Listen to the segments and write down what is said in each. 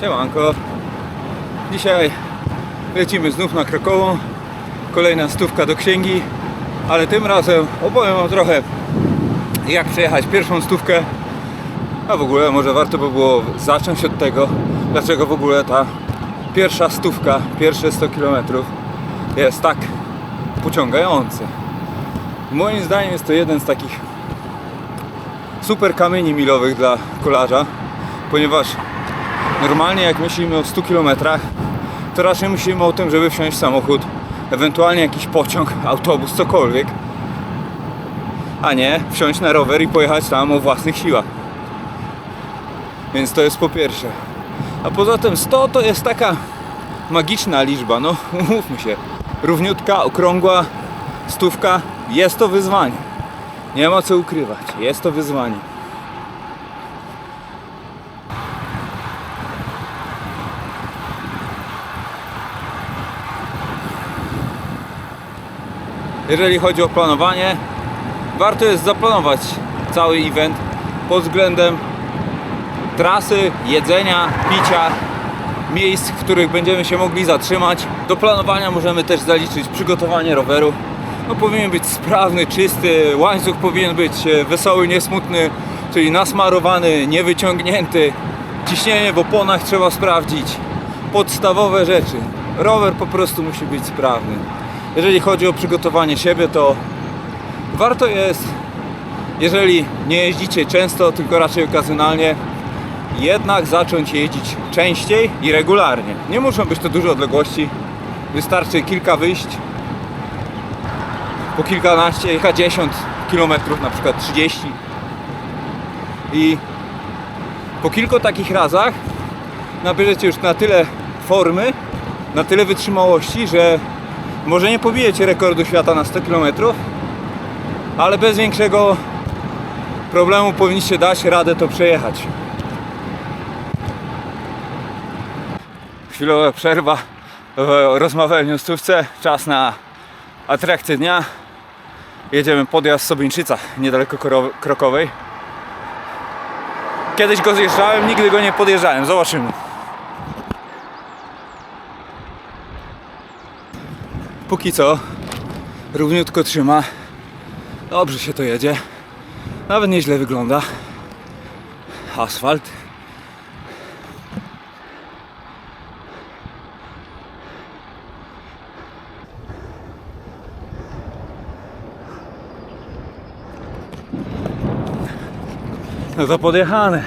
Siemanko. Dzisiaj lecimy znów na Krakową. Kolejna stówka do księgi, ale tym razem opowiem Wam trochę jak przejechać pierwszą stówkę. A w ogóle może warto by było zacząć od tego, dlaczego w ogóle ta pierwsza stówka, pierwsze 100 km jest tak pociągające. Moim zdaniem jest to jeden z takich super kamieni milowych dla kolarza, ponieważ normalnie jak myślimy o 100 km, to raczej myślimy o tym, żeby wsiąść w samochód, ewentualnie jakiś pociąg, autobus, cokolwiek, a nie wsiąść na rower i pojechać tam o własnych siłach. Więc to jest po pierwsze. A poza tym 100 to jest taka magiczna liczba, no umówmy się. Równiutka, okrągła, stówka, jest to wyzwanie. Nie ma co ukrywać, jest to wyzwanie. Jeżeli chodzi o planowanie, warto jest zaplanować cały event pod względem trasy, jedzenia, picia, miejsc, w których będziemy się mogli zatrzymać. Do planowania możemy też zaliczyć przygotowanie roweru. No, powinien być sprawny, czysty, łańcuch powinien być e, wesoły, niesmutny, czyli nasmarowany, niewyciągnięty. Ciśnienie w oponach trzeba sprawdzić. Podstawowe rzeczy. Rower po prostu musi być sprawny. Jeżeli chodzi o przygotowanie siebie, to warto jest, jeżeli nie jeździcie często, tylko raczej okazjonalnie, jednak zacząć jeździć częściej i regularnie. Nie muszą być to duże odległości, wystarczy kilka wyjść, po kilkanaście, kilkadziesiąt kilometrów, na przykład 30. I po kilku takich razach nabierzecie już na tyle formy, na tyle wytrzymałości, że może nie pobijecie rekordu świata na 100 km, ale bez większego problemu powinniście dać radę to przejechać. Chwilowa przerwa w rozmawianiu o stówce. Czas na atrakcję dnia. Jedziemy podjazd Sobińczyca, niedaleko Krokowej. Kiedyś go zjeżdżałem, nigdy go nie podjeżdżałem. Zobaczymy. Póki co równiutko trzyma. Dobrze się to jedzie. Nawet nieźle wygląda. Asfalt. No to podjechane.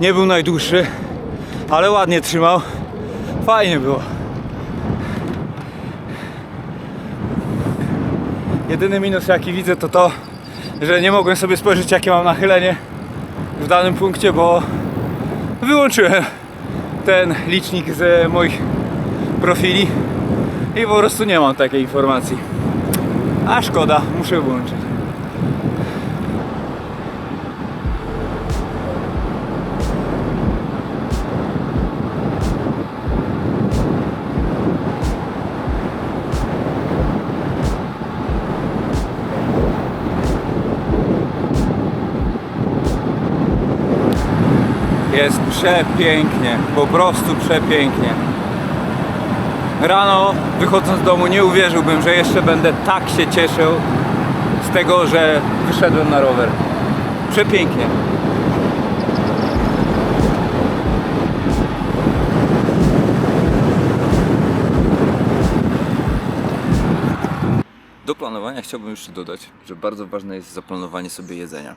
Nie był najdłuższy, ale ładnie trzymał. Fajnie było. Jedyny minus jaki widzę to to, że nie mogłem sobie spojrzeć jakie mam nachylenie w danym punkcie, bo wyłączyłem ten licznik z moich profili i po prostu nie mam takiej informacji. A szkoda, muszę wyłączyć. Jest przepięknie, po prostu przepięknie. Rano wychodząc z domu nie uwierzyłbym, że jeszcze będę tak się cieszył z tego, że wyszedłem na rower. Przepięknie. Do planowania chciałbym jeszcze dodać, że bardzo ważne jest zaplanowanie sobie jedzenia.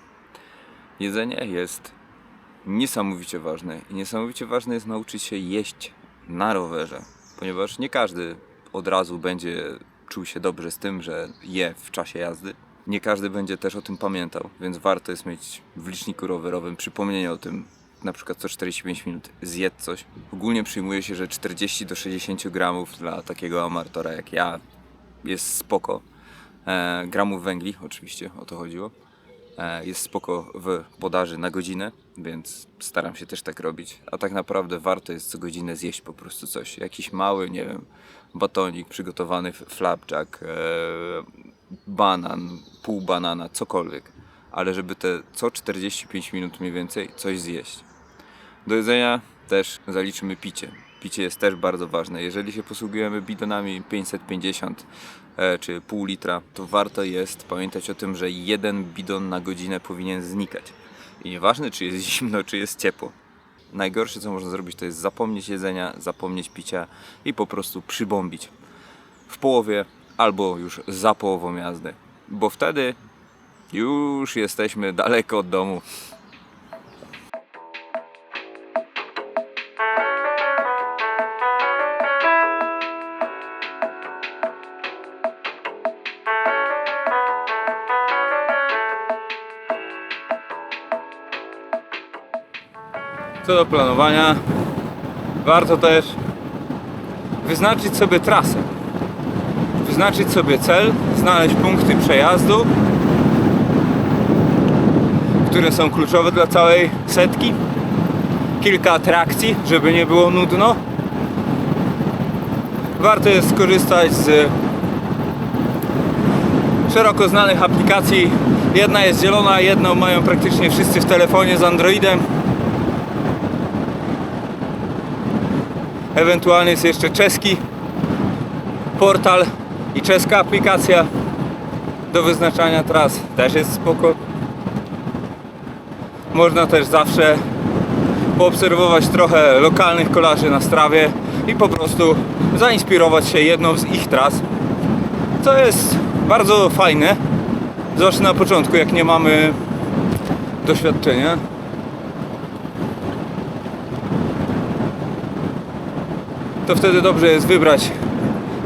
Jedzenie jest niesamowicie ważne i niesamowicie ważne jest nauczyć się jeść na rowerze, ponieważ nie każdy od razu będzie czuł się dobrze z tym, że je w czasie jazdy. Nie każdy będzie też o tym pamiętał, więc warto jest mieć w liczniku rowerowym przypomnienie o tym, na przykład co 45 minut zjedz coś. Ogólnie przyjmuje się, że 40 do 60 gramów dla takiego amatora jak ja jest spoko. E, gramów węgli, oczywiście o to chodziło. E, jest spoko w podaży na godzinę, więc staram się też tak robić. A tak naprawdę warto jest co godzinę zjeść po prostu coś. Jakiś mały, nie wiem, batonik przygotowany, flapjack, e, banan, pół banana, cokolwiek. Ale żeby te co 45 minut mniej więcej coś zjeść. Do jedzenia też zaliczymy picie. Picie jest też bardzo ważne. Jeżeli się posługujemy bidonami 550 e, czy pół litra, to warto jest pamiętać o tym, że jeden bidon na godzinę powinien znikać. I nieważne, czy jest zimno, czy jest ciepło. Najgorsze, co można zrobić, to jest zapomnieć jedzenia, zapomnieć picia i po prostu przybombić w połowie albo już za połową jazdy. Bo wtedy już jesteśmy daleko od domu. Do planowania, warto też wyznaczyć sobie trasę. Wyznaczyć sobie cel, znaleźć punkty przejazdu, które są kluczowe dla całej setki. Kilka atrakcji, żeby nie było nudno. Warto jest skorzystać z szeroko znanych aplikacji. Jedna jest zielona, jedną mają praktycznie wszyscy w telefonie z Androidem. Ewentualnie jest jeszcze czeski portal i czeska aplikacja do wyznaczania tras. Też jest spoko. Można też zawsze poobserwować trochę lokalnych kolarzy na strawie i po prostu zainspirować się jedną z ich tras. Co jest bardzo fajne. Zwłaszcza na początku, jak nie mamy doświadczenia. To wtedy dobrze jest wybrać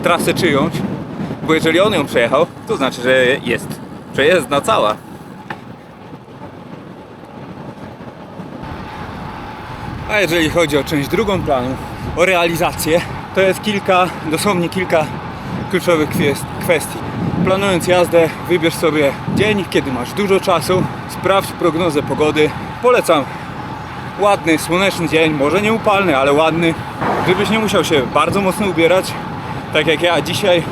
trasę czyjąś, bo jeżeli on ją przejechał, to znaczy, że jest przejezdna cała. A jeżeli chodzi o część drugą planu, o realizację, to jest kilka, dosłownie kilka kluczowych kwest- kwestii. Planując jazdę, wybierz sobie dzień, kiedy masz dużo czasu, sprawdź prognozę pogody. Polecam ładny, słoneczny dzień, może nie upalny, ale ładny, żebyś nie musiał się bardzo mocno ubierać, tak jak ja dzisiaj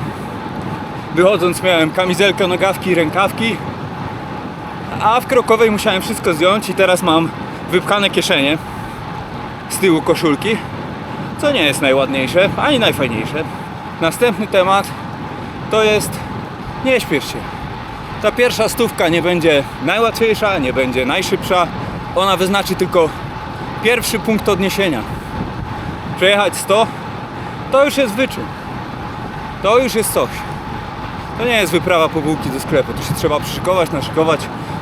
wychodząc miałem kamizelkę, nogawki rękawki, a w Krokowej musiałem wszystko zdjąć i teraz mam wypchane kieszenie z tyłu koszulki, co nie jest najładniejsze, ani najfajniejsze. Następny temat to jest nie śpiesz się. Ta pierwsza stówka nie będzie najłatwiejsza, nie będzie najszybsza. Ona wyznaczy tylko pierwszy punkt odniesienia. Przejechać 100 to już jest wyczyn. To już jest coś. To nie jest wyprawa po bułki do sklepu. Tu się trzeba przyszykować, naszykować,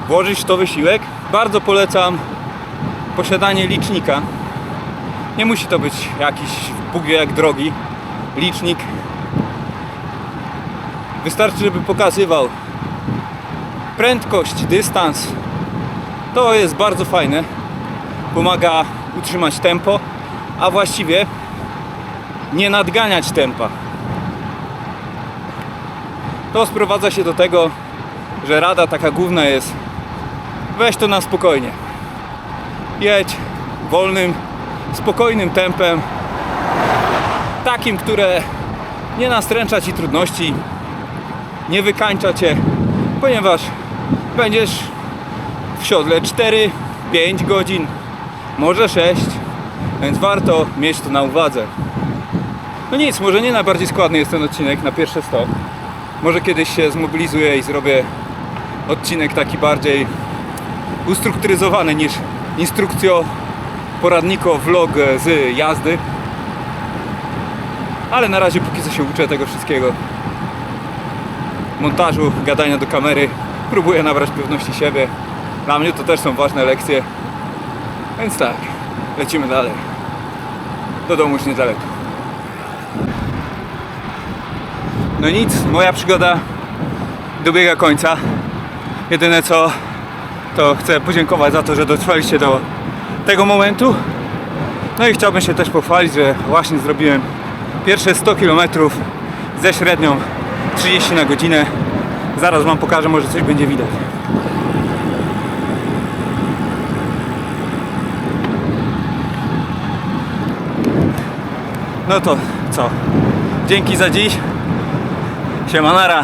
włożyć w to wysiłek. Bardzo polecam posiadanie licznika. Nie musi to być jakiś Bóg wie jak drogi licznik. Wystarczy, żeby pokazywał prędkość, dystans. To jest bardzo fajne. Pomaga utrzymać tempo, a właściwie nie nadganiać tempa. To sprowadza się do tego, że rada taka główna jest weź to na spokojnie. Jedź wolnym, spokojnym tempem, takim, które nie nastręcza Ci trudności, nie wykańcza Cię, ponieważ będziesz w siodle 4-5 godzin, może 6, więc warto mieć to na uwadze. No nic, może nie najbardziej składny jest ten odcinek na pierwsze 100. Może kiedyś się zmobilizuję i zrobię odcinek taki bardziej ustrukturyzowany niż instrukcjo poradniko vlog z jazdy. Ale na razie póki co się uczę tego wszystkiego. Montażu, gadania do kamery. Próbuję nabrać pewności siebie. Dla mnie to też są ważne lekcje. Więc tak, lecimy dalej. Do domu już niedaleko. No nic, moja przygoda dobiega końca. Jedyne co, to chcę podziękować za to, że dotrwaliście do tego momentu. No i chciałbym się też pochwalić, że właśnie zrobiłem pierwsze 100 km ze średnią 30 na godzinę. Zaraz Wam pokażę, może coś będzie widać. No to co? Dzięki za dziś. Siemanara.